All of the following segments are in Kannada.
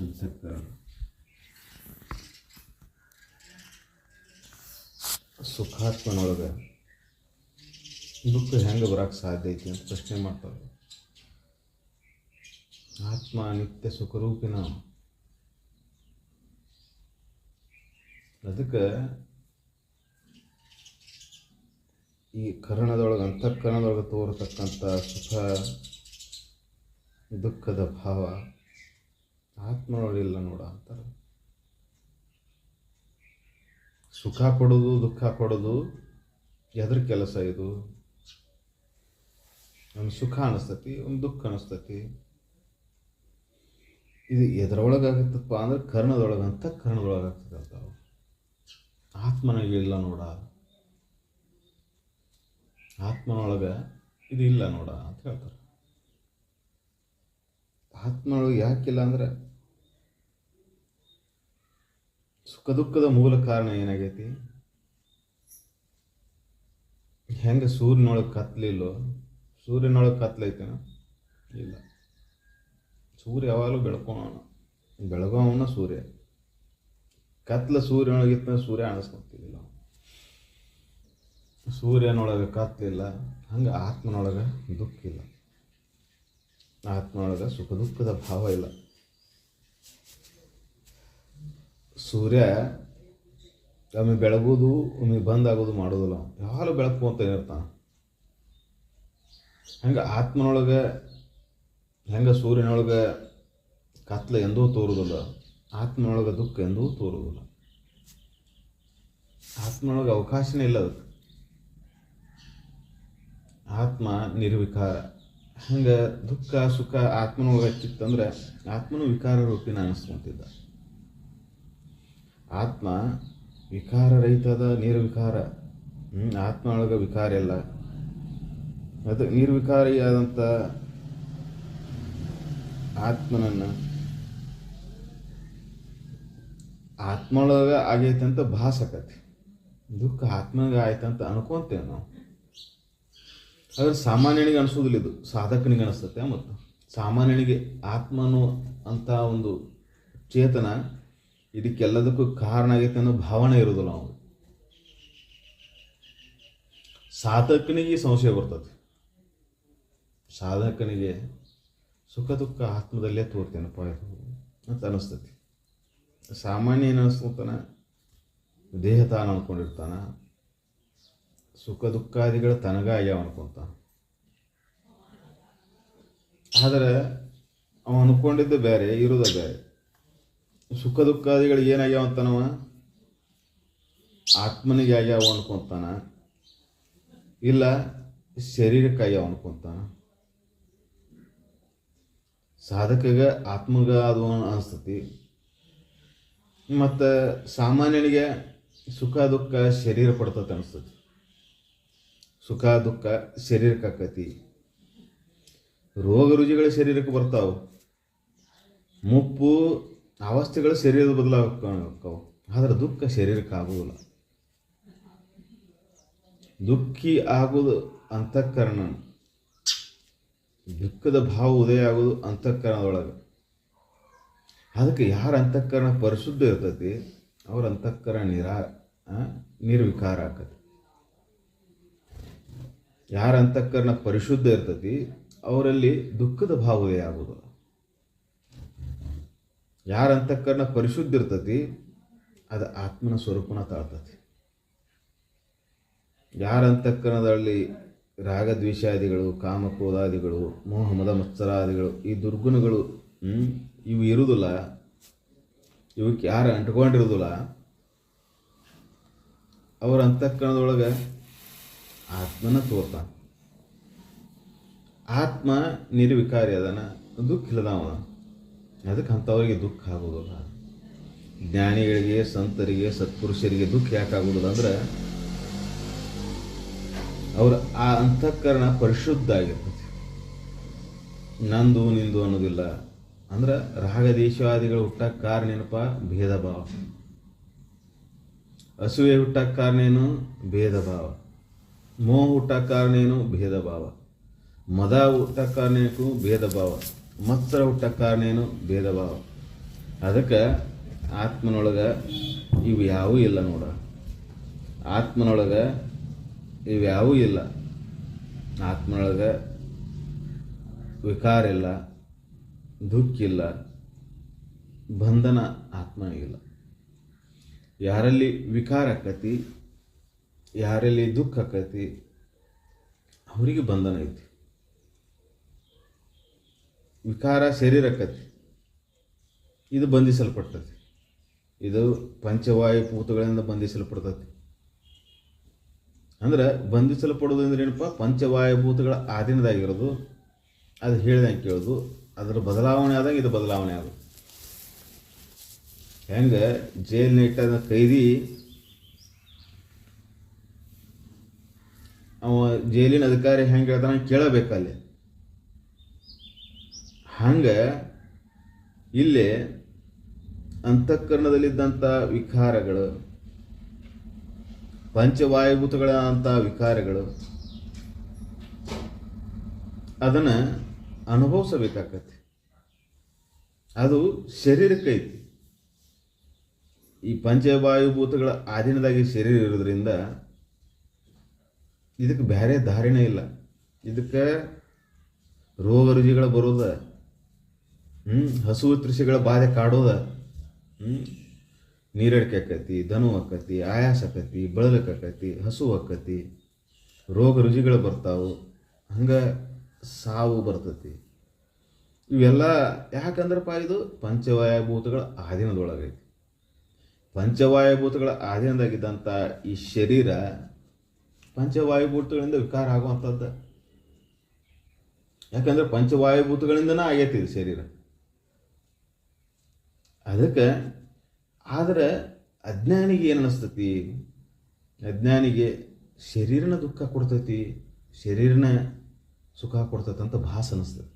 ಅನ್ಸಕ್ಕೆ ಸುಖಾತ್ಮನೊಳಗೆ ದುಃಖ ಹೆಂಗೆ ಬರೋಕ್ಕೆ ಸಾಧ್ಯ ಐತಿ ಅಂತ ಪ್ರಶ್ನೆ ಮಾಡ್ತಾರೆ. ಆತ್ಮ ನಿತ್ಯ ಸುಖರೂಪಿನ ಅದಕ್ಕೆ ಈ ಕರ್ಣದೊಳಗೆ, ಅಂತಃಕರಣದೊಳಗೆ ತೋರತಕ್ಕಂಥ ಸುಖ, ದುಃಖದ ಭಾವ ಆತ್ಮನೊಳಗಿಲ್ಲ ನೋಡ ಅಂತಾರೆ ಸುಖ ಕೊಡೋದು, ದುಃಖ ಕೊಡೋದು, ಎದ್ರ ಕೆಲಸ ಇದು. ಒಂದು ಸುಖ ಅನಿಸ್ತತಿ, ಒಂದು ದುಃಖ ಅನಿಸ್ತತಿ. ಇದು ಎದ್ರೊಳಗಾಗತ್ತಪ್ಪ ಅಂದ್ರೆ ಕರ್ಣದೊಳಗೆ ಅಂತ ಅವು ಆಗ್ತದೆ ಅಂತಾವು ಆತ್ಮನಿಗಿಲ್ಲ ನೋಡ. ಆತ್ಮನೊಳಗ ಇದು ಇಲ್ಲ ನೋಡ ಅಂತ ಹೇಳ್ತಾರೆ. ಆತ್ಮನೊಳಗೆ ಯಾಕಿಲ್ಲ ಅಂದ್ರೆ ಸುಖ ದುಃಖದ ಮೂಲ ಕಾರಣ ಏನಾಗೈತಿ? ಹೆಂಗೆ ಸೂರ್ಯನೊಳಗೆ ಕತ್ಲಿಲ್ಲೋ, ಸೂರ್ಯನೊಳಗೆ ಕತ್ಲೈತೇನ? ಇಲ್ಲ. ಸೂರ್ಯ ಯಾವಾಗಲೂ ಬೆಳ್ಕೊಳೋಣ ಬೆಳಗೋವನ ಸೂರ್ಯ. ಕತ್ಲ ಸೂರ್ಯನೊಳಗಿತ್ತ ಸೂರ್ಯ ಅನಿಸ್ಕೊತಿದ್ದಿಲ್ಲ ಸೂರ್ಯನೊಳಗೆ ಕತ್ಲಿಲ್ಲ, ಹಂಗೆ ಆತ್ಮನೊಳಗೆ ದುಃಖ ಇಲ್ಲ. ಆತ್ಮನೊಳಗೆ ಸುಖ ದುಃಖದ ಭಾವ ಇಲ್ಲ. ಸೂರ್ಯ ಒಮ್ಮೆ ಬೆಳಗೋದು ಒಮ್ಮೆ ಬಂದಾಗೋದು ಮಾಡೋದಿಲ್ಲ. ಯಾವಾಗಲೂ ಬೆಳಕು ಅಂತ ಇರ್ತಾನೆ ಹಂಗೆ ಆತ್ಮನೊಳಗೆ, ಹೆಂಗೆ ಸೂರ್ಯನೊಳಗೆ ಕತ್ಲೆ ಎಂದೂ ತೋರುವುದಿಲ್ಲ. ಆತ್ಮನೊಳಗೆ ದುಃಖ ಎಂದೂ ತೋರುವುದಿಲ್ಲ. ಆತ್ಮನೊಳಗೆ ಅವಕಾಶನೇ ಇಲ್ಲ ಅದಕ್ಕೆ. ಆತ್ಮ ನಿರ್ವಿಕಾರ. ಹಂಗೆ ದುಃಖ ಸುಖ ಆತ್ಮನೊಳಗೆ ಹೆಚ್ಚಿತ್ತಂದ್ರೆ ಆತ್ಮನು ವಿಕಾರ ರೂಪಿನ ಅನಿಸ್ಕೊಂತಿದ್ದ. ಆತ್ಮ ವಿಕಾರ ರಹಿತದ ನಿರ್ವಿಕಾರ ಆತ್ಮ ಒಳಗೆ ವಿಕಾರ ಇಲ್ಲ. ಅದು ನಿರ್ವಿಕಾರಿಯಾದಂಥ ಆತ್ಮನನ್ನು ಆತ್ಮೊಳಗೆ ಆಗೈತೆ ಅಂತ ಭಾಸಕತಿ. ದುಃಖ ಆತ್ಮನಿಗೆ ಆಯ್ತಂತ ಅನ್ಕೊಂತೇವೆ ನಾವು. ಆದರೆ ಸಾಮಾನ್ಯನಿಗೆ ಅನಿಸೋದಿಲ್ಲ ಇದು. ಸಾಧಕನಿಗೆ ಅನಿಸ್ತತೆ ಮತ್ತು ಸಾಮಾನ್ಯನಿಗೆ ಆತ್ಮನು ಅಂತ ಒಂದು ಚೇತನ ಇದಕ್ಕೆಲ್ಲದಕ್ಕೂ ಕಾರಣ ಆಗೈತೆ ಅನ್ನೋ ಭಾವನೆ ಇರೋದಿಲ್ಲ ಅವನು ಸಾಧಕನಿಗೆ ಸಂಶಯ ಬರ್ತದೆ. ಸಾಧಕನಿಗೆ ಸುಖ ದುಃಖ ಆತ್ಮದಲ್ಲೇ ತೋರ್ತೇನಪ್ಪ ಇದು ಅಂತ ಅನ್ನಿಸ್ತೈತಿ ಸಾಮಾನ್ಯ ಏನು ಅನಿಸ್ಕೊಳ್ತಾನೆ ದೇಹ ತಾನು ಅಂದ್ಕೊಂಡಿರ್ತಾನ ಸುಖ ದುಃಖಾದಿಗಳು ತನಗ ಆಗ್ಯಾವ ಅನ್ಕೊಂತಾನ ಆದರೆ ಅವ ಅನ್ಕೊಂಡಿದ್ದು ಬೇರೆ, ಇರೋದ ಬೇರೆ. ಸುಖ ದುಃಖಾದಿಗಳು ಏನಾಗ್ಯಾವ ಅಂತಾನವ ಆತ್ಮನಿಗೆ ಆಗ್ಯಾವ ಅನ್ಕೊಂತಾನ. ಇಲ್ಲ, ಶರೀರಕ್ಕೆ ಆಗ್ಯಾವ ಅನ್ಕೊಂತಾನ. ಸಾಧಕಗ ಆತ್ಮಗ ಅದು ಅನಿಸ್ತತಿ ಮತ್ತು ಸಾಮಾನ್ಯನಿಗೆ ಸುಖ, ದುಃಖ, ಶರೀರ ಪಡ್ತತೆ ಅನಿಸ್ತತಿ ಸುಖ, ದುಃಖ, ಶರೀರಕ್ಕೆ ಆಕತಿ. ರೋಗ, ರುಜಿಗಳು ಶರೀರಕ್ಕೆ ಬರ್ತಾವೆ. ಮುಪ್ಪು ಅವಸ್ಥೆಗಳು ಶರೀರದ ಬದಲಾಗಕ್ಕವು ಆದರೆ ದುಃಖ ಶರೀರಕ್ಕೆ ಆಗುವುದಿಲ್ಲ. ದುಃಖಿ ಆಗುವುದು ಅಂತಃಕರಣ. ದುಃಖದ ಭಾವ ಉದಯ ಆಗೋದು ಅಂತಃಕರಣದೊಳಗೆ. ಅದಕ್ಕೆ ಯಾರ ಅಂತಃಕರಣ ಪರಿಶುದ್ಧ ಇರ್ತೈತಿ? ಅವ್ರ ಅಂತಃಕರಣ ನಿರಾ ನಿರ್ವಿಕಾರ ಆಕತಿ ಯಾರ ಅಂತಃಕರಣ ಪರಿಶುದ್ಧ ಇರ್ತೈತಿ? ಅವರಲ್ಲಿ ದುಃಖದ ಭಾವ ಉದಯ ಆಗೋದಿಲ್ಲ ಯಾರ ಅಂತಃಕರಣ ಪರಿಶುದ್ಧ ಇರ್ತತಿ, ಅದು ಆತ್ಮನ ಸ್ವರೂಪನ ತಾಳ್ತತಿ. ಯಾರ ಅಂತಃಕರಣದಲ್ಲಿ ರಾಗದ್ವೇಷಾದಿಗಳು, ಕಾಮಕ್ರೋಧಾದಿಗಳು ಮೋಹ ಮದ ಮತ್ಸರಾದಿಗಳು, ಈ ದುರ್ಗುಣಗಳು ಇವು ಇರುವುದಿಲ್ಲ, ಇವಕ್ಕೆ ಯಾರು ಅಂಟ್ಕೊಂಡಿರೋದಿಲ್ಲ ಅವರ ಅಂತಃಕರಣದೊಳಗೆ ಆತ್ಮನ ತೋರ್ತಾನೆ. ಆತ್ಮ ನಿರ್ವಿಕಾರಿ ಅದನ, ದುಃಖ ಇಲ್ಲದವ ಅದಕ್ಕೆ ಅಂಥವ್ರಿಗೆ ದುಃಖ ಆಗೋದಲ್ಲ. ಜ್ಞಾನಿಗಳಿಗೆ, ಸಂತರಿಗೆ, ಸತ್ಪುರುಷರಿಗೆ ದುಃಖ ಯಾಕೆ ಆಗೋದಿಲ್ಲ ಅಂದ್ರೆ, ಅವರ ಆ ಅಂತಃಕರಣ ಪರಿಶುದ್ಧ ಆಗಿರ್ತದೆ. ನಂದು, ನಿಂದು ಅನ್ನೋದಿಲ್ಲ ಅಂದ್ರೆ ರಾಗದೇಶವಾದಿಗಳು ಹುಟ್ಟಕ್ಕೆ ಕಾರಣ ಏನಪ್ಪ? ಭೇದ ಭಾವ ಅಸೂಯೆ ಹುಟ್ಟಕ್ಕೆ ಕಾರಣ ಏನು? ಭೇದ ಭಾವ ಮೋಹ ಹುಟ್ಟಕ್ಕೆ ಕಾರಣ ಏನು? ಭೇದ ಭಾವ ಮದ ಹುಟ್ಟಕ್ಕೆ ಕಾರಣ ಏನು? ಭೇದ ಭಾವ ಹುಟ್ಟ ಕಾರಣ ಏನು? ಭೇದ ಭಾವ ಅದಕ್ಕೆ ಆತ್ಮನೊಳಗೆ ಇವು ಯಾವೂ ಇಲ್ಲ ನೋಡ. ಆತ್ಮನೊಳಗೆ ಇವು ಯಾವೂ ಇಲ್ಲ. ಆತ್ಮನೊಳಗೆ ವಿಕಾರ ಇಲ್ಲ, ದುಃಖ ಇಲ್ಲ, ಬಂಧನ ಇಲ್ಲ. ಯಾರಲ್ಲಿ ವಿಕಾರ ಆಕತಿ, ಯಾರಲ್ಲಿ ದುಃಖ ಆಕತಿ, ಅವರಿಗೆ ಬಂಧನ ಐತಿ. ವಿಕಾರ ಶರೀರಕ್ಕತಿ ಇದು ಬಂಧಿಸಲ್ಪಡ್ತದೆ. ಇದು ಪಂಚವಾಯು ಭೂತಗಳಿಂದ ಬಂಧಿಸಲ್ಪಡ್ತತಿ ಅಂದ್ರೆ ಬಂಧಿಸಲ್ಪಡೋದು ಅಂದ್ರೆ ಏನಪ್ಪ? ಪಂಚವಾಯು ಭೂತಗಳ ಆಧೀನದಾಗಿರೋದು. ಅದು ಹೇಳ್ದಂಗೆ ಕೇಳೋದು. ಅದರ ಬದಲಾವಣೆ ಆದಾಗ ಇದು ಬದಲಾವಣೆ ಆಗೋದು. ಹೆಂಗೆ? ಜೈಲಿನ ಇಟ್ಟಾದ ಕೈದಿ ಅವ ಜೈಲಿನ ಅಧಿಕಾರಿ ಹೆಂಗೆ ಹೇಳ್ತಾನೆ ಕೇಳಬೇಕಲ್ಲಿ. ಹಂಗೆ ಇಲ್ಲಿ ಅಂತಃಕರಣದಲ್ಲಿದ್ದಂಥ ವಿಕಾರಗಳು ಪಂಚವಾಯುಭೂತಗಳಂಥ ವಿಕಾರಗಳು, ಅದನ್ನು ಅನುಭವಿಸಬೇಕಾಗತ್ತೆ. ಅದು ಶರೀರಕ್ಕೈತಿ ಈ ಪಂಚವಾಯುಭೂತಗಳ ಅಧೀನದಾಗಿ ಶರೀರ ಇರೋದ್ರಿಂದ ಇದಕ್ಕೆ ಬೇರೆ ಧಾರಣೆ ಇಲ್ಲ. ಇದಕ್ಕೆ ರೋಗ ರುಜಿಗಳು ಬರೋದ ಹ್ಞೂ ಹಸು ತೃಷಿಗಳ ಬಾಧೆ ಕಾಡೋದ. ಹ್ಞೂ ನೀರಡಿಕೆ ಆಕತಿ, ಧನು ಆಕತಿ, ಆಯಾಸ ಆಕತಿ ಬಳಲಕ್ಕೆ ಆಕತಿ, ಹಸು ಆಕತಿ, ರೋಗ ರುಜಿಗಳು ಬರ್ತಾವು, ಹಂಗೆ ಸಾವು ಬರ್ತತಿ. ಇವೆಲ್ಲ ಯಾಕಂದ್ರಪ್ಪ ಇದು? ಪಂಚವಾಯಭೂತಗಳ ಆಧೀನದೊಳಗೈತಿ ಪಂಚವಾಯುಭೂತಗಳ ಆಧೀನದಾಗಿದ್ದಂಥ ಈ ಶರೀರ ಪಂಚವಾಯುಭೂತಗಳಿಂದ ವಿಕಾರ ಆಗುವಂಥದ್ದು. ಯಾಕಂದ್ರೆ ಪಂಚವಾಯುಭೂತಗಳಿಂದನೇ ಆಗೈತಿ ಇದು ಶರೀರ. ಅದಕ್ಕೆ, ಆದರೆ ಅಜ್ಞಾನಿಗೆ ಏನು ಅನ್ನಿಸ್ತತಿ ಅಜ್ಞಾನಿಗೆ ಶರೀರನ ದುಃಖ ಕೊಡ್ತೈತಿ, ಶರೀರನ ಸುಖ ಕೊಡ್ತೈತಿ ಅಂತ ಭಾಸ ಅನಿಸ್ತದೆ.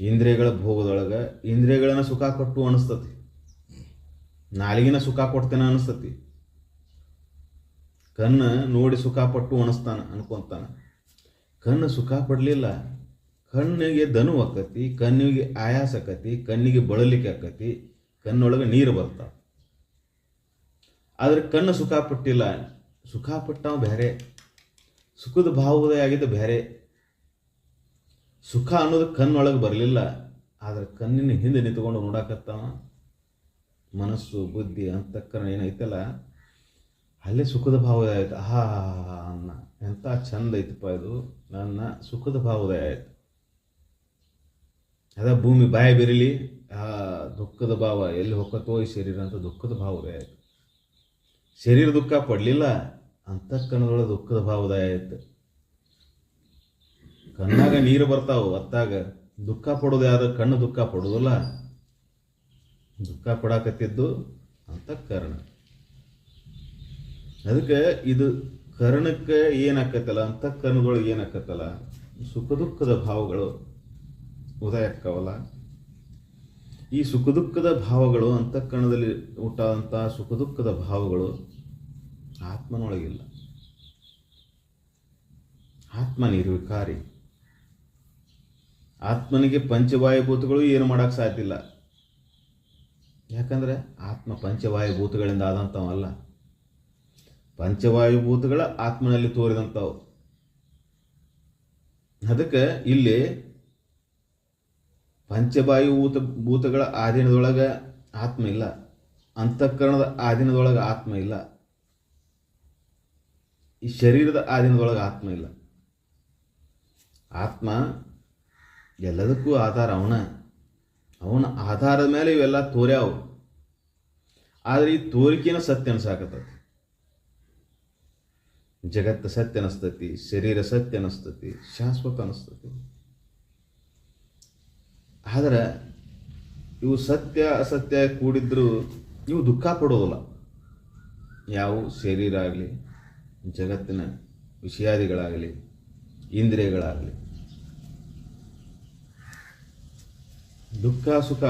ಇಂದ್ರಿಯಗಳ ಭೋಗದೊಳಗೆ ಇಂದ್ರಿಯಗಳನ್ನ ಸುಖ ಕೊಟ್ಟು ಅನಿಸ್ತತಿ. ನಾಲಿಗಿನ ಸುಖ ಕೊಡ್ತೇನೆ ಅನಿಸ್ತತಿ. ಕಣ್ಣು ನೋಡಿ ಸುಖ ಪಟ್ಟು ಅನಿಸ್ತಾನ ಅನ್ಕೊತಾನೆ. ಕಣ್ಣು ಸುಖ ಪಡಲಿಲ್ಲ ಕಣ್ಣಿಗೆ ದನು ಆಕತಿ, ಕಣ್ಣಿಗೆ ಆಯಾಸ ಆಕತಿ, ಕಣ್ಣಿಗೆ ಬಳಲಿಕ್ಕೆ ಆಕತಿ, ಕಣ್ಣೊಳಗೆ ನೀರು ಬರ್ತಾವ ಆದ್ರೆ ಕಣ್ಣು ಸುಖ ಪಟ್ಟಿಲ್ಲ. ಸುಖ ಪಟ್ಟವ ಬೇರೆ ಸುಖದ ಭಾವೋದಯ ಆಗಿದ್ದು ಬೇರೆ ಸುಖ ಅನ್ನೋದು ಕಣ್ಣೊಳಗೆ ಬರಲಿಲ್ಲ. ಆದ್ರೆ ಕಣ್ಣಿನ ಹಿಂದೆ ನಿಂತ್ಕೊಂಡು ನೋಡಾಕತ್ತಾವ. ಮನಸ್ಸು, ಬುದ್ಧಿ ಅಂತಕ್ಕನ ಏನೈತಲ್ಲ, ಅಲ್ಲೇ ಸುಖದ ಭಾವೋದಯ ಆಯ್ತು. ಆಹಾ, ಅನ್ನ. ಎಂಥ ಚಂದ ಐತಪ್ಪ ಇದು. ನನ್ನ ಸುಖದ ಭಾವೋದಯ ಆಯ್ತು. ಅದ ಭೂಮಿ ಬಾಯಿ ಬೆರಿಲಿ, ಆ ದುಃಖದ ಭಾವ ಎಲ್ಲಿ ಹೊಕ್ಕತೋ ಈ ಶರೀರ ಅಂತ ದುಃಖದ ಭಾವವೇ ಆಯ್ತು ಶರೀರ ದುಃಖ ಪಡಲಿಲ್ಲ ಅಂತಃಕರಣದೊಳಗೆ ದುಃಖದ ಭಾವದಾಯ ಆಯಿತು. ಕಣ್ಣಾಗ ನೀರು ಬರ್ತಾವು ಅತ್ತಾಗ ದುಃಖ ಪಡೋದು ಯಾವ್ದು ಕಣ್ಣು ದುಃಖ ಪಡೋದಿಲ್ಲ ದುಃಖ ಪಡಾಕತ್ತಿದ್ದು ಅಂತಃಕರಣ ಅದಕ್ಕೆ ಇದು ಕರ್ಣಕ್ಕೆ ಏನಾಕತ್ತಲ್ಲ ಅಂತಃಕರಣದೊಳಗೆ ಏನಾಕತ್ತಲ್ಲ, ಸುಖ ದುಃಖದ ಭಾವಗಳು. ಉದಯಕ್ಕವಲ್ಲ ಈ ಸುಖ ದುಃಖದ ಭಾವಗಳು ಅಂತಃಕರಣದಲ್ಲಿ ಹುಟ್ಟಾದಂಥ ಸುಖ ದುಃಖದ ಭಾವಗಳು ಆತ್ಮನೊಳಗಿಲ್ಲ. ಆತ್ಮ ನಿರ್ವಿಕಾರಿ. ಆತ್ಮನಿಗೆ ಪಂಚವಾಯುಭೂತಗಳು ಏನು ಮಾಡಕ್ಕೆ ಸಾಧ್ಯ ಇಲ್ಲ. ಯಾಕಂದ್ರೆ ಆತ್ಮ ಪಂಚವಾಯುಭೂತಗಳಿಂದ ಆದಂಥವಲ್ಲ ಪಂಚವಾಯುಭೂತಗಳ ಆತ್ಮನಲ್ಲಿ ತೋರಿದಂಥವು. ಅದಕ್ಕೆ ಇಲ್ಲಿ ಪಂಚವಾಯುಭೂತ ಭೂತಗಳ ಆಧೀನದೊಳಗೆ ಆತ್ಮ ಇಲ್ಲ. ಅಂತಃಕರಣದ ಆಧೀನದೊಳಗೆ ಆತ್ಮ ಇಲ್ಲ. ಈ ಶರೀರದ ಆಧೀನದೊಳಗೆ ಆತ್ಮ ಇಲ್ಲ. ಆತ್ಮ ಎಲ್ಲದಕ್ಕೂ ಆಧಾರ ಅವನ. ಅವನ ಆಧಾರದ ಮೇಲೆ ಇವೆಲ್ಲ ತೋರ್ಯಾವು. ಆದರೆ ಈ ತೋರಿಕೆನ ಸತ್ಯ ಅನಿಸಾಕತ್ತೈತಿ ಜಗತ್ತು ಸತ್ಯ ಅನಿಸ್ತತಿ, ಶರೀರ ಸತ್ಯ ಅನಿಸ್ತತಿ, ಶಾಶ್ವತ ಅನಿಸ್ತತಿ. ಆದ್ರೆ ಇವು ಸತ್ಯ, ಅಸತ್ಯ ಕೂಡಿದ್ರೂ ಇವು ದುಃಖ ಪಡೋದಿಲ್ಲ. ಯಾವ ಶರೀರ ಆಗಲಿ ಜಗತ್ತಿನ ವಿಷಯಾದಿಗಳಾಗಲಿ, ಇಂದ್ರಿಯಗಳಾಗಲಿ. ದುಃಖ, ಸುಖ,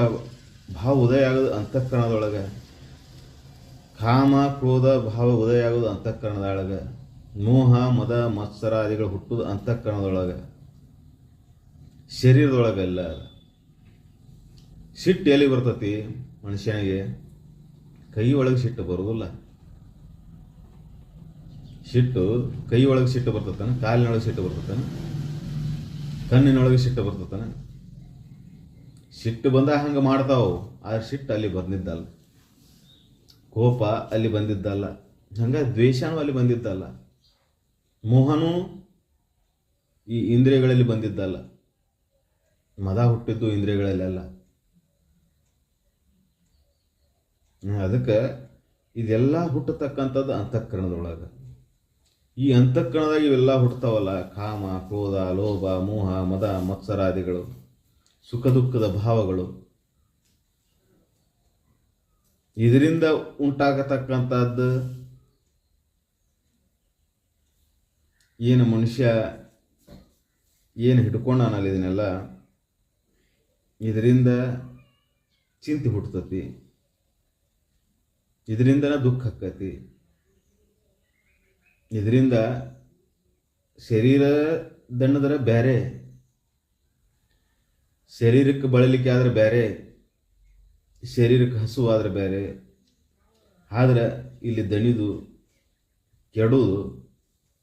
ಭಾವ ಉದಯ ಆಗೋದು ಅಂತಃಕರಣದೊಳಗೆ, ಕಾಮ, ಕ್ರೋಧ, ಭಾವ ಉದಯ ಆಗೋದು ಅಂತಃಕರಣದೊಳಗೆ, ಮೋಹ, ಮದ ಮತ್ಸರಾದಿಗಳು ಹುಟ್ಟೋದು ಅಂತಃಕರಣದೊಳಗೆ, ಶರೀರದೊಳಗೆಲ್ಲ. ಸಿಟ್ಟು ಎಲ್ಲಿ ಬರ್ತತಿ ಮನುಷ್ಯನಿಗೆ? ಕೈ ಒಳಗೆ ಸಿಟ್ಟು ಬರೋದಿಲ್ಲ. ಸಿಟ್ಟು ಕೈ ಒಳಗೆ ಸಿಟ್ಟು ಬರ್ತತಾನೆ, ಕಾಲಿನೊಳಗೆ ಸಿಟ್ಟು ಬರ್ತತಾನೆ, ಕಣ್ಣಿನೊಳಗೆ ಸಿಟ್ಟು ಬರ್ತತಾನೆ. ಸಿಟ್ಟು ಬಂದಾಗ ಹಂಗೆ ಮಾಡ್ತಾವು, ಆದ್ರೆ ಸಿಟ್ಟು ಅಲ್ಲಿ ಬಂದಿದ್ದಲ್ಲ. ಕೋಪ ಅಲ್ಲಿ ಬಂದಿದ್ದಲ್ಲ. ಹಂಗೆ ದ್ವೇಷನೂ ಅಲ್ಲಿ ಬಂದಿದ್ದಲ್ಲ. ಮೋಹನೂ ಈ ಇಂದ್ರಿಯಗಳಲ್ಲಿ ಬಂದಿದ್ದಲ್ಲ. ಮದ ಹುಟ್ಟಿದ್ದು ಇಂದ್ರಿಯಗಳಲ್ಲೆಲ್ಲ. ಅದಕ್ಕೆ ಇದೆಲ್ಲ ಹುಟ್ಟತಕ್ಕಂಥದ್ದು ಅಂತಃಕರಣದೊಳಗೆ. ಈ ಅಂತಃಕರಣದಾಗ ಇವೆಲ್ಲ ಹುಟ್ಟತಾವಲ್ಲ ಕಾಮ, ಕ್ರೋಧ, ಲೋಭ, ಮೋಹ, ಮದ, ಮತ್ಸರಾದಿಗಳು, ಸುಖ ದುಃಖದ ಭಾವಗಳು. ಇದರಿಂದ ಉಂಟಾಗತಕ್ಕಂಥದ್ದು ಏನು ಮನುಷ್ಯ ಏನು ಹಿಡ್ಕೊಂಡಾನಲ್ಲ ಇದನ್ನೆಲ್ಲ, ಇದರಿಂದ ಚಿಂತೆ ಹುಟ್ಟತತಿ. ಇದರಿಂದನ ದುಃಖ ಆಕತಿ. ಇದರಿಂದ ಶರೀರ ದಣ್ಣದರ ಬೇರೆ ಶರೀರಕ್ಕೆ ಬಳಲಿಕ್ಕೆ ಆದ್ರೆ ಬೇರೆ ಶರೀರಕ್ಕೆ ಹಸುವಾದ್ರೆ ಬೇರೆ ಆದ್ರೆ ಇಲ್ಲಿ ದಣಿದು, ಕೆಡುವುದು,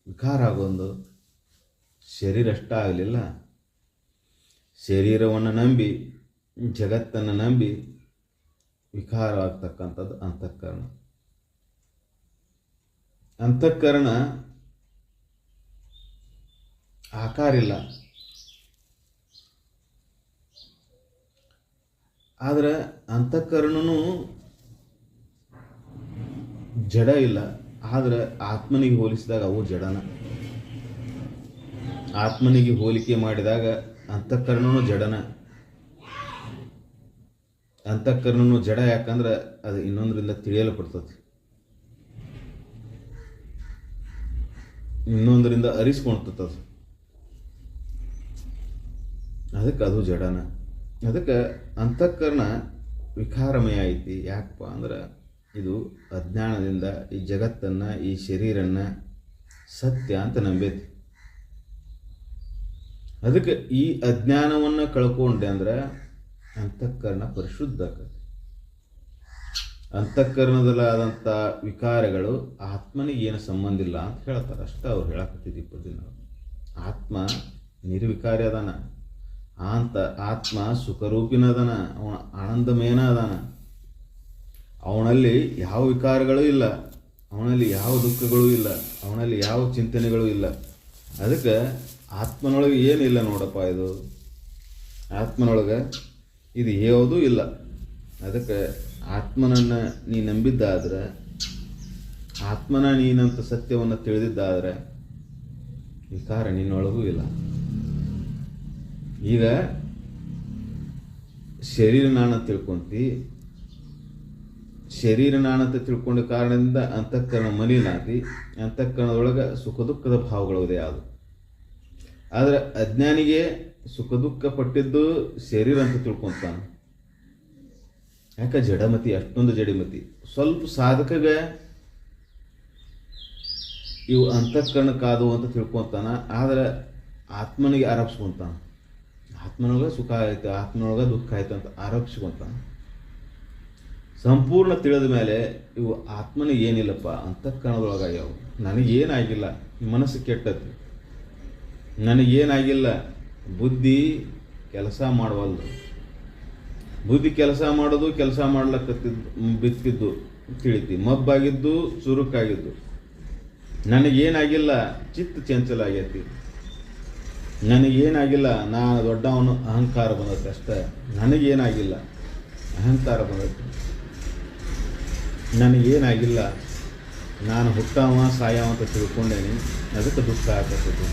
ವಿಕಾರ ಆಗೋದು. ಶರೀರ ಅಷ್ಟ ಆಗಲಿಲ್ಲ. ಶರೀರವನ್ನು ನಂಬಿ, ಜಗತ್ತನ್ನು ನಂಬಿ ವಿಕಾರವಾಗ್ತಕ್ಕಂಥದ್ದು ಅಂತಃಕರಣ. ಅಂತಃಕರಣ ಆಕಾರ ಇಲ್ಲ. ಆದ್ರೆ ಅಂತಃಕರಣನು ಜಡ ಇಲ್ಲ. ಆದರೆ ಆತ್ಮನಿಗೆ ಹೋಲಿಸಿದಾಗ ಅವು ಜಡನ. ಆತ್ಮನಿಗೆ ಹೋಲಿಕೆ ಮಾಡಿದಾಗ ಅಂತಃಕರಣನು ಜಡನ. ಅಂತಃಕರಣನು ಜಡ ಯಾಕಂದ್ರೆ ಅದು ಇನ್ನೊಂದರಿಂದ ತಿಳಿಯಲು ಕೊಡ್ತದೆ ಇನ್ನೊಂದರಿಂದ ಅದು ಅದಕ್ಕೆ ಅದು ಜಡನ. ಅದಕ್ಕೆ ಅಂತಃಕರಣ ವಿಕಾರಮಯ ಐತಿ. ಯಾಕಪ್ಪ ಅಂದ್ರೆ ಇದು ಅಜ್ಞಾನದಿಂದ ಈ ಜಗತ್ತನ್ನು, ಈ ಶರೀರನ್ನ ಸತ್ಯ ಅಂತ ನಂಬೈತಿ. ಅದಕ್ಕೆ ಈ ಅಜ್ಞಾನವನ್ನು ಕಳ್ಕೊಂಡೆ ಅಂದ್ರೆ ಅಂತಃಕರಣ ಪರಿಶುದ್ಧ ಆಕತಿ ಅಂತಃಕರಣದಲ್ಲಾದಂಥ ವಿಕಾರಗಳು ಆತ್ಮನಿಗೆ ಏನು ಸಂಬಂಧ ಇಲ್ಲ ಅಂತ ಹೇಳ್ತಾರೆ. ಅಷ್ಟೇ ಅವ್ರು ಹೇಳಕತ್ತಿದ್ದು ಇಪ್ಪತ್ತು ದಿನ. ಆತ್ಮ ನಿರ್ವಿಕಾರಿ ಅದಾನ. ಆಂತ, ಆತ್ಮ ಸುಖರೂಪಿನ ಅದಾನ ಅವನ ಆನಂದಮಯನ ಅದಾನ ಅವನಲ್ಲಿ ಯಾವ ವಿಕಾರಗಳು ಇಲ್ಲ. ಅವನಲ್ಲಿ ಯಾವ ದುಃಖಗಳು ಇಲ್ಲ. ಅವನಲ್ಲಿ ಯಾವ ಚಿಂತನೆಗಳು ಇಲ್ಲ. ಅದಕ್ಕೆ ಆತ್ಮನೊಳಗೆ ಏನಿಲ್ಲ ನೋಡಪ್ಪ ಇದು. ಆತ್ಮನೊಳಗೆ ಇದು ಯಾವುದೂ ಇಲ್ಲ. ಅದಕ್ಕೆ ಆತ್ಮನನ್ನ ನೀ ನಂಬಿದ್ದಾದ್ರೆ, ಆತ್ಮನ ನೀನಂತ ಸತ್ಯವನ್ನು ತಿಳಿದಿದ್ದಾದ್ರೆ ವಿಕಾರ ನಿನ್ನೊಳಗೂ ಇಲ್ಲ. ಈಗ ಶರೀರ ನಾಣ ತಿಳ್ಕೊಂತಿ. ಶರೀರ ನಾಣಂತ ತಿಳ್ಕೊಂಡ ಕಾರಣದಿಂದ ಅಂತಃಕರಣ ಮಲಿನಾತಿ, ಅಂತಃಕರಣದೊಳಗೆ ಸುಖ ದುಃಖದ ಭಾವಗಳು ಯಾವುದು ಆದರೆ ಅಜ್ಞಾನಿಗೆ ಸುಖ ದುಃಖ ಪಟ್ಟಿದ್ದು ಶರೀರ ಅಂತ ತಿಳ್ಕೊಂತಾನೆ. ಯಾಕೆ ಜಡಮತಿ? ಅಷ್ಟೊಂದು ಜಡಿಮತಿ. ಸ್ವಲ್ಪ ಸಾಧಕಗೆ ಇವು ಅಂತಃಕರಣಕ್ಕಾದು ಅಂತ ತಿಳ್ಕೊತಾನೆ. ಆದರೆ ಆತ್ಮನಿಗೆ ಆರೋಪಿಸ್ಕೊಂತಾನ. ಆತ್ಮನೊಳಗೆ ಸುಖ ಆಯ್ತು, ಆತ್ಮನೊಳಗೆ ದುಃಖ ಆಯ್ತು ಅಂತ ಆರೋಪಿಸ್ಕೊಂತಾನ. ಸಂಪೂರ್ಣ ತಿಳಿದ ಮೇಲೆ ಇವು ಆತ್ಮನಿಗೆ ಏನಿಲ್ಲಪ್ಪ, ಅಂತಃಕರಣದೊಳಗಾಗ್ಯಾವು. ನನಗೇನಾಗಿಲ್ಲ ಮನಸ್ಸು ಕೆಟ್ಟದ್ದು. ನನಗೇನಾಗಿಲ್ಲ ಬುದ್ಧಿ ಕೆಲಸ ಮಾಡವಲ್ದು. ಬುದ್ಧಿ ಕೆಲಸ ಮಾಡೋದು, ಕೆಲಸ ಮಾಡ್ಲಕ್ಕತ್ತಿದ್ದು ಬಿತ್ತಿದ್ದು ತಿಳಿತಿ. ಮಬ್ಬಾಗಿದ್ದು, ಚುರುಕಾಗಿದ್ದು. ನನಗೇನಾಗಿಲ್ಲ, ಚಿತ್ತ ಚಂಚಲ ಆಗೈತಿ ನನಗೇನಾಗಿಲ್ಲ ನಾನು ದೊಡ್ಡವನು, ಅಹಂಕಾರ ಬಂದೈತೆ ಅಷ್ಟೇ. ನನಗೇನಾಗಿಲ್ಲ, ಅಹಂಕಾರ ಬಂದತ್ತೆ ನನಗೇನಾಗಿಲ್ಲ, ನಾನು ಹುಟ್ಟವ, ಸಾಯವ ಅಂತ ತಿಳ್ಕೊಂಡೇನಿ. ಅದಕ್ಕೆ ದುಃಖ ಆಗತ್ತೈತಿ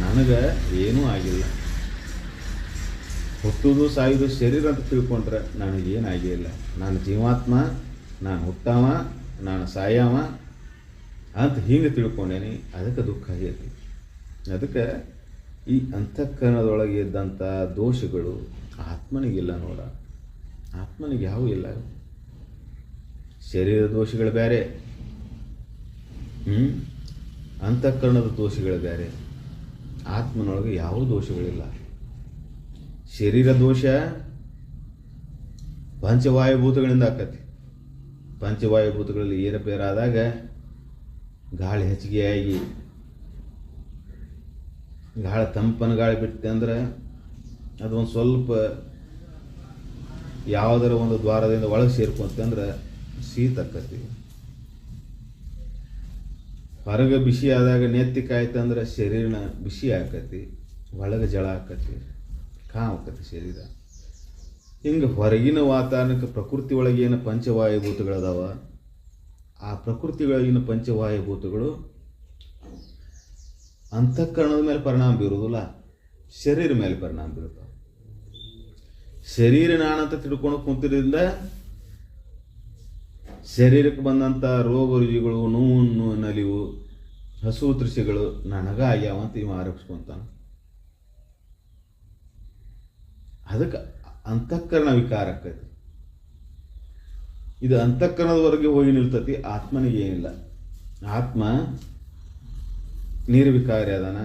ನನಗೆ ಏನೂ ಆಗಿಲ್ಲ. ಹುಟ್ಟುವುದು ಸಾಯುವುದು ಶರೀರ ಅಂತ ತಿಳ್ಕೊಂಡ್ರೆ ನನಗೇನಾಗೇ ಇಲ್ಲ. ನಾನು ಜೀವಾತ್ಮ, ನಾನು ಹುಟ್ಟವ, ನಾನು ಸಾಯವ ಅಂತ ಹಿಂಗೆ ತಿಳ್ಕೊಂಡೇನಿ. ಅದಕ್ಕೆ ದುಃಖ ಆಗೈತಿ. ಅದಕ್ಕೆ ಈ ಅಂತಃಕರಣದೊಳಗೆ ಇದ್ದಂಥ ದೋಷಗಳು ಆತ್ಮನಿಗಿಲ್ಲ ನೋಡ. ಆತ್ಮನಿಗೆ ಯಾವೂ ಇಲ್ಲ. ಶರೀರ ದೋಷಗಳು ಬೇರೆ. ಅಂತಃಕರಣದ ದೋಷಗಳು ಬೇರೆ. ಆತ್ಮನೊಳಗೆ ಯಾವ ದೋಷಗಳಿಲ್ಲ. ಶರೀರ ದೋಷ ಪಂಚವಾಯುಭೂತಗಳಿಂದ ಆಕತಿ. ಪಂಚವಾಯುಭೂತಗಳಲ್ಲಿ ಏರಪೇರಾದಾಗ ಗಾಳಿ ಹೆಚ್ಚಿಗೆ ಆಗಿ ಗಾಳಿ ತಂಪನ ಗಾಳಿ ಬಿಟ್ಟೆ ಅಂದ್ರೆ ಅದು ಒಂದು ಸ್ವಲ್ಪ ಯಾವುದರ ಒಂದು ದ್ವಾರದಿಂದ ಒಳಗೆ ಸೇರ್ಕೊಂತೆ ಅಂದ್ರೆ ಶೀತ ಆಕತಿ. ಹೊರಗೆ ಬಿಸಿ ಆದಾಗ ನೆತ್ತಿ ಕಾಯ್ತಂದ್ರೆ ಶರೀರನ ಬಿಸಿ ಆಕತಿ, ಒಳಗೆ ಜಳ ಆಕತಿ. ಕಾಮ್ ಆಕತಿ ಶರೀರ ಹಿಂಗೆ ಹೊರಗಿನ ವಾತಾವರಣಕ್ಕೆ ಪ್ರಕೃತಿ ಒಳಗೆ ಏನು ಪಂಚವಾಯುಭೂತಗಳದಾವ? ಆ ಪ್ರಕೃತಿಯೊಳಗಿನ ಪಂಚವಾಯುಭೂತಗಳು ಅಂತಃಕರಣದ ಮೇಲೆ ಪರಿಣಾಮ ಬೀರುವುದಿಲ್ಲ, ಶರೀರ ಮೇಲೆ ಪರಿಣಾಮ ಬೀರುತ್ತವೆ. ಶರೀರ ನಾನಂತ ತಿಳ್ಕೊಂಡು ಕುಂತಿರೋದ್ರಿಂದ ಶರೀರಕ್ಕೆ ಬಂದಂಥ ರೋಗ ರುಜಿಗಳು ನೋವು ನಲಿವು, ಹಸು ತೃಷಿಗಳು ನನಗ ಅಂತ ಇವ ಆರೋಪಿಸ್ಕೊಂತಾನೆ. ಅದಕ್ಕೆ ಅಂತಃಕರಣ ವಿಕಾರ ಆಕೈತಿ ಇದು ಅಂತಃಕರಣದವರೆಗೆ ಹೋಗಿ ನಿಲ್ತತಿ, ಆತ್ಮನಿಗೆ ಏನಿಲ್ಲ. ಆತ್ಮ ನಿರ್ವಿಕಾರಿ ಅದಾನ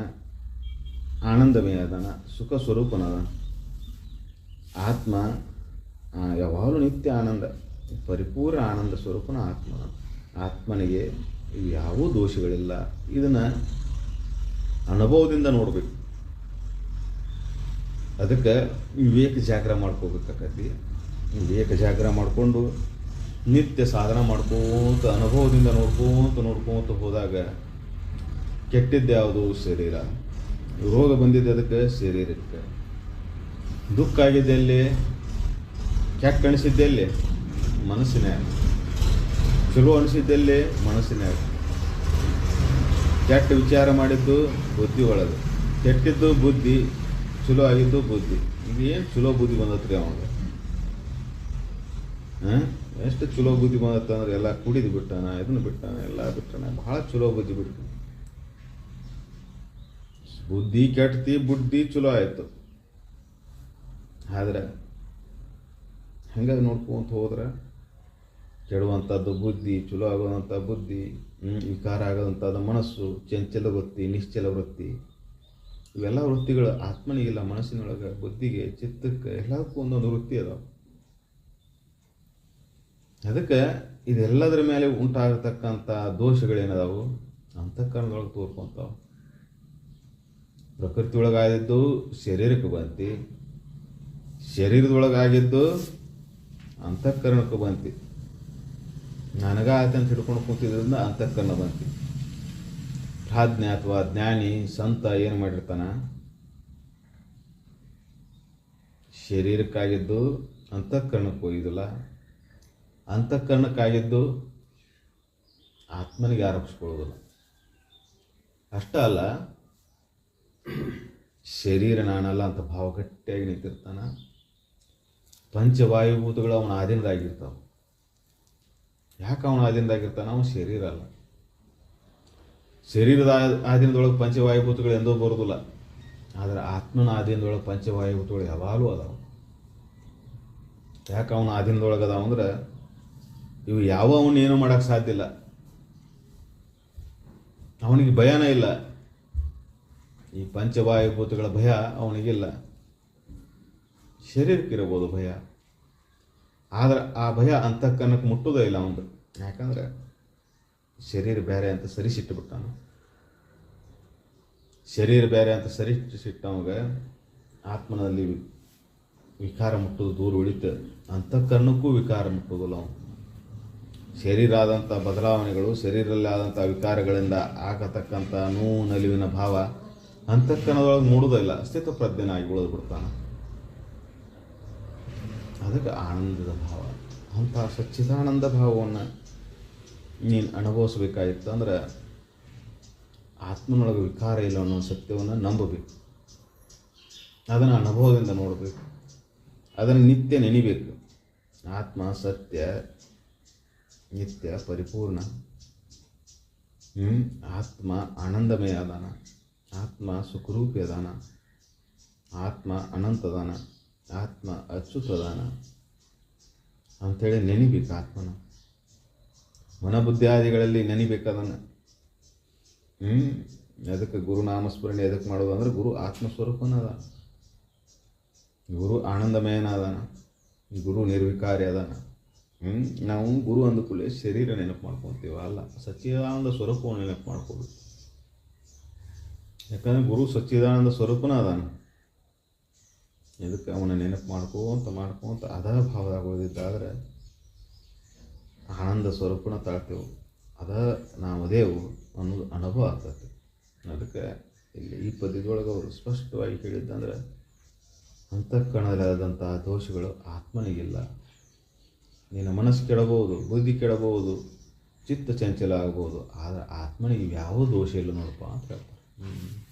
ಆನಂದಮಯ ಅದಾನ ಸುಖ ಸ್ವರೂಪನಾದ. ಆತ್ಮ ಯಾವಾಗಲೂ ನಿತ್ಯ ಆನಂದ, ಪರಿಪೂರ್ಣ ಆನಂದ ಸ್ವರೂಪನ ಆತ್ಮ. ಆತ್ಮನಿಗೆ ಯಾವ ದೋಷಗಳಿಲ್ಲ. ಇದನ್ನು ಅನುಭವದಿಂದ ನೋಡಬೇಕು. ಅದಕ್ಕೆ ವಿವೇಕ ಜಾಗ್ರ ಮಾಡ್ಕೋಬೇಕಾಕತಿ ವಿವೇಕ ಜಾಗ್ರ ಮಾಡಿಕೊಂಡು ನಿತ್ಯ ಸಾಧನ ಮಾಡ್ಕೋತ, ಅನುಭವದಿಂದ ನೋಡ್ಕೋತ ನೋಡ್ಕೋತ ಹೋದಾಗ ಕೆಟ್ಟಿದ್ದು ಯಾವುದು ಶರೀರ, ರೋಗ ಬಂದಿದ್ದು ಅದಕ್ಕೆ ಶರೀರಕ್ಕೆ ದುಃಖ ಆಗಿದ್ದೆ ಅಲ್ಲಿ ಕೆಟ್ಟ ಅನಿಸಿದ್ದೆಲ್ಲಿ ಮನಸ್ಸಿನಾಗ ಚಲೋ ಅನಿಸಿದ್ದೆಲ್ಲಿ ಮನಸ್ಸಿನಾಗ ಕೆಟ್ಟ ವಿಚಾರ ಮಾಡಿದ್ದು ಬುದ್ಧಿ ಒಳಗೆ. ಕೆಟ್ಟಿದ್ದು ಬುದ್ಧಿ ಚಲೋ ಆಗಿದ್ದು ಬುದ್ಧಿ. ಏನು ಚಲೋ ಬುದ್ಧಿ ಬಂದತ್ರಿ ಅವಾಗ ಹಾಂ? ಎಷ್ಟು ಚಲೋ ಬುದ್ಧಿ ಬಂದತ್ತ ಅಂದ್ರೆ ಎಲ್ಲ ಕುಡಿದು ಬಿಟ್ಟಾನ ಇದನ್ನು ಬಿಟ್ಟಾನ, ಎಲ್ಲ ಬಿಟ್ಟಾನ. ಭಾಳ ಚಲೋ ಬುದ್ಧಿ ಬಿಟ್ಟು ಬುದ್ಧಿ ಕೆಟ್ತಿ ಬುದ್ಧಿ ಚಲೋ ಆಯಿತು. ಆದ್ರೆ ಹಂಗೆ ನೋಡ್ಕೊಂತ ಹೋದ್ರೆ? ಕೆಡುವಂಥದ್ದು ಬುದ್ಧಿ, ಚಲೋ ಆಗೋದಂಥ ಬುದ್ಧಿ ವಿಕಾರ ಆಗೋದಂಥದ್ದು ಮನಸ್ಸು, ಚಂಚಲ ವೃತ್ತಿ, ನಿಶ್ಚಲ ವೃತ್ತಿ. ಇವೆಲ್ಲ ವೃತ್ತಿಗಳು ಆತ್ಮನಿಗಿಲ್ಲ, ಮನಸ್ಸಿನೊಳಗೆ ಬುದ್ಧಿಗೆ, ಚಿತ್ತಕ್ಕೆ ಎಲ್ಲದಕ್ಕೂ ಒಂದೊಂದು ವೃತ್ತಿ ಅದಾವ ಅದಕ್ಕೆ ಇದೆಲ್ಲದರ ಮೇಲೆ ಉಂಟಾಗತಕ್ಕಂಥ ದೋಷಗಳೇನದಾವು? ಅಂತಃಕರಣದೊಳಗೆ ತೋರ್ಕೊಂತಾವ. ಪ್ರಕೃತಿಯೊಳಗಾಗಿದ್ದು ಶರೀರಕ್ಕೆ ಬಂತಿ, ಶರೀರದೊಳಗಾಗಿದ್ದು ಅಂತಃಕರಣಕ್ಕೆ ಬಂತಿ. ನನಗಾಯ್ತು ಅಂತ ಹಿಡ್ಕೊಂಡು ಕೂತಿದ್ರಿಂದ ಅಂತಃಕರಣ ಬಂತಿ. ಪ್ರಾಜ್ಞ ಅಥವಾ ಜ್ಞಾನಿ ಸಂತ ಏನು ಮಾಡಿರ್ತಾನ? ಶರೀರಕ್ಕಾಗಿದ್ದು ಅಂತಃಕರಣಕ್ಕೆ ಹೋಗಿದ್ದಿಲ್ಲ ಅಂತಃಕರಣಕ್ಕಾಗಿದ್ದು ಆತ್ಮನಿಗೆ ಆರೋಪಿಸ್ಕೊಳ್ಳೋದಿಲ್ಲ ಅಷ್ಟ ಅಲ್ಲ, ಶರೀರ ನಾನಲ್ಲ ಅಂತ ಭಾವ ಗಟ್ಟಿಯಾಗಿ ನಿಂತಿರ್ತಾನ. ಪಂಚವಾಯುಭೂತಗಳು ಅವನ ಆಧೀನದಾಗಿರ್ತಾವೆ. ಯಾಕೆ ಅವನ ಆಧೀನದಾಗಿರ್ತಾನ? ಅವನ ಶರೀರ ಅಲ್ಲ. ಶರೀರದ ಆಧೀನದೊಳಗೆ ಪಂಚವಾಯುಭೂತಗಳು ಎಂದೂ ಬರೋದಿಲ್ಲ ಆದರೆ ಆತ್ಮನ ಆಧೀನದೊಳಗೆ ಪಂಚವಾಯುಭೂತಗಳು ಯಾವಾಗಲೂ ಅದಾವ. ಯಾಕೆ ಅವನ ಆಧೀನದೊಳಗೆ ಅದಾವ ಅಂದ್ರೆ ಇವು ಯಾವ ಅವನು ಏನೂ ಮಾಡೋಕ್ಕೆ ಸಾಧ್ಯ ಇಲ್ಲ. ಅವನಿಗೆ ಭಯನೇ ಇಲ್ಲ. ಈ ಪಂಚವಾಯುಭೂತಗಳ ಭಯ ಅವನಿಗಿಲ್ಲ ಶರೀರಕ್ಕಿರಬಹುದು ಭಯ. ಆದ್ರೆ ಆ ಭಯ ಅಂತಃಕರಣಕ್ಕೆ ಮುಟ್ಟೋದೇ ಇಲ್ಲ ಅವನು ಯಾಕಂದ್ರೆ ಶರೀರ ಬೇರೆ ಅಂತ ಸರಿಸಿಟ್ಟುಬಿಟ್ಟಾನು. ಶರೀರ ಬೇರೆ ಅಂತ ಸರಿಸಿಟ್ಟವಾಗ ಆತ್ಮನಲ್ಲಿ ವಿಕಾರ ಮುಟ್ಟೋದು ದೂರ ಉಳಿತು ಅಂತಃಕರಣಕ್ಕೂ ವಿಕಾರ ಮುಟ್ಟೋದಿಲ್ಲ ಅವನು. ಶರೀರ ಆದಂಥ ಬದಲಾವಣೆಗಳು, ಶರೀರದಲ್ಲಿ ಆದಂಥ ವಿಕಾರಗಳಿಂದ ಆಗತಕ್ಕಂಥ ನೋವು ನಲಿವಿನ ಭಾವ ಅಂತಃಕರಣದೊಳಗೆ ಮೂಡೋದಿಲ್ಲ ಅಸ್ತಿತ್ವ ಪ್ರಜ್ಞನಾಗಿ ಉಳಿದು ಬಿಡ್ತಾನೆ ಅದಕ್ಕೆ ಆನಂದದ ಭಾವ. ಅಂಥ ಸಚ್ಚಿದಾನಂದ ಭಾವವನ್ನು ನೀನು ಅನುಭವಿಸ್ಬೇಕಾಗಿತ್ತು ಅಂದ್ರೆ ಆತ್ಮನೊಳಗೆ ವಿಕಾರ ಇಲ್ಲ ಅನ್ನೋ ಸತ್ಯವನ್ನು ನಂಬಬೇಕು. ಅದನ್ನು ಅನುಭವದಿಂದ ನೋಡಬೇಕು. ಅದನ್ನು ನಿತ್ಯ ನೆನಿಬೇಕು. ಆತ್ಮ ಸತ್ಯ ನಿತ್ಯ ಪರಿಪೂರ್ಣ? ಆತ್ಮ ಆನಂದಮಯ ಅದಾನ ಆತ್ಮ ಸುಖರೂಪಿ ಅದಾನ ಆತ್ಮ ಅನಂತದಾನ ಆತ್ಮ ಅಚ್ಯುತದಾನ ಅಂಥೇಳಿ ನೆನಿಬೇಕು ಆತ್ಮನ. ಮನಬುದ್ಧಿಯಾದಿಗಳಲ್ಲಿ ನೆನಿಬೇಕದನ್ನು. ಹ್ಞೂ ಅದಕ್ಕೆ ಗುರು ನಾಮಸ್ಮರಣೆ ಎದಕ್ಕೆ ಮಾಡೋದು ಅಂದ್ರೆ ಗುರು ಆತ್ಮಸ್ವರೂಪನ ಗುರು ಆನಂದಮಯನ ಅದಾನ ಗುರು ನಿರ್ವಿಕಾರಿ ಅದಾನ ಹ್ಞೂ ನಾವು ಗುರು ಅಂದ ಕೂಡಲೇ ಶರೀರ ನೆನಪು ಮಾಡ್ಕೊತೀವ ಅಲ್ಲ. ಸಚ್ಚಿದಾನಂದ ಸ್ವರೂಪವನ್ನು ನೆನಪು ಮಾಡ್ಕೊಳ್ಬೇಕು ಯಾಕಂದ್ರೆ ಗುರು ಸಚ್ಚಿದಾನಂದ ಸ್ವರೂಪನ ಅದಾನ ಇದಕ್ಕೆ ಅವನ ನೆನಪು ಮಾಡ್ಕೋಂತ ಮಾಡ್ಕೋಂತ ಅದ ಭಾವದಾಗ ಉಳಿದಿದ್ದಾದ್ರೆ ಆನಂದ ಸ್ವರೂಪನ ತಾಳ್ತೇವೆ. ಅದ ನಾವು ಅದೇವು ಅನ್ನೋದು ಅನುಭವ ಆಗ್ತೈತಿ. ಅದಕ್ಕೆ ಇಲ್ಲಿ ಈ ಪದ್ಯದೊಳಗೆ ಅವರು ಸ್ಪಷ್ಟವಾಗಿ ಹೇಳಿದ್ದಂದ್ರೆ ಅಂತಃಕರಣದಲ್ಲಾದಂತಹ ದೋಷಗಳು ಆತ್ಮನಿಗಿಲ್ಲ ನಿನ್ನ ಮನಸ್ಸು ಕೆಡಬಹುದು, ಬುದ್ಧಿ ಕೆಡಬಹುದು, ಚಿತ್ತ ಚಂಚಲ ಆಗ್ಬೋದು ಆದರೆ ಆತ್ಮನಿಗೆ ಯಾವ ದೋಷ ಇಲ್ಲ ನೋಡಪ್ಪ ಅಂತ ಹೇಳ್ತಾರೆ.